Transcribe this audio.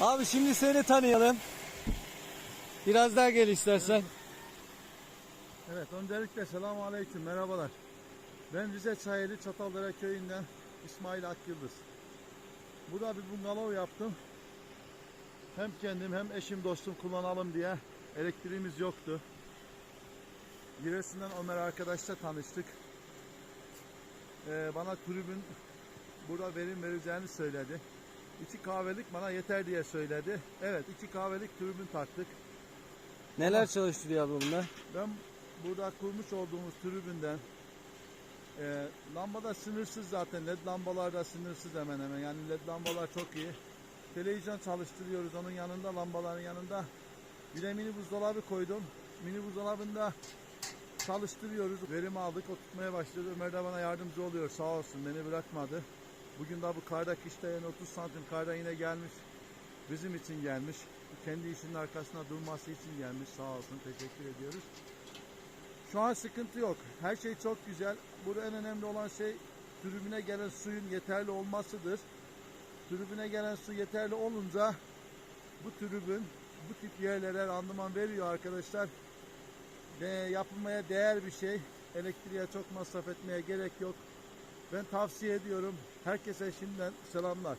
Abi şimdi seni tanıyalım. Biraz daha gel istersen. Evet, öncelikle selamun aleyküm, merhabalar. Ben Rize Çayeli Çataldere köyünden İsmail Akyıldız. Burada bir bungalov yaptım. Hem kendim hem eşim dostum kullanalım diye elektriğimiz yoktu. Giresun'dan Ömer arkadaşla tanıştık. Ee, bana kulübün burada verim vereceğini söyledi. İki kahvelik bana yeter diye söyledi. Evet iki kahvelik tribün taktık. Neler çalıştırıyor abi? Ben burada kurmuş olduğumuz tribünden e, lambada sınırsız zaten led lambalar da sınırsız hemen hemen yani led lambalar çok iyi. Televizyon çalıştırıyoruz onun yanında lambaların yanında. Bir de mini buzdolabı koydum. Mini buzdolabında çalıştırıyoruz. Verim aldık o tutmaya başladı. Ömer de bana yardımcı oluyor sağ olsun beni bırakmadı. Bugün de bu karda kışta yani 30 santim karda yine gelmiş. Bizim için gelmiş. Kendi işinin arkasında durması için gelmiş. Sağ olsun. Teşekkür ediyoruz. Şu an sıkıntı yok. Her şey çok güzel. Burada en önemli olan şey tribüne gelen suyun yeterli olmasıdır. Tribüne gelen su yeterli olunca bu tribün bu tip yerlere randıman veriyor arkadaşlar. Ve yapılmaya değer bir şey. Elektriğe çok masraf etmeye gerek yok. Ben tavsiye ediyorum. Herkese şimdiden selamlar.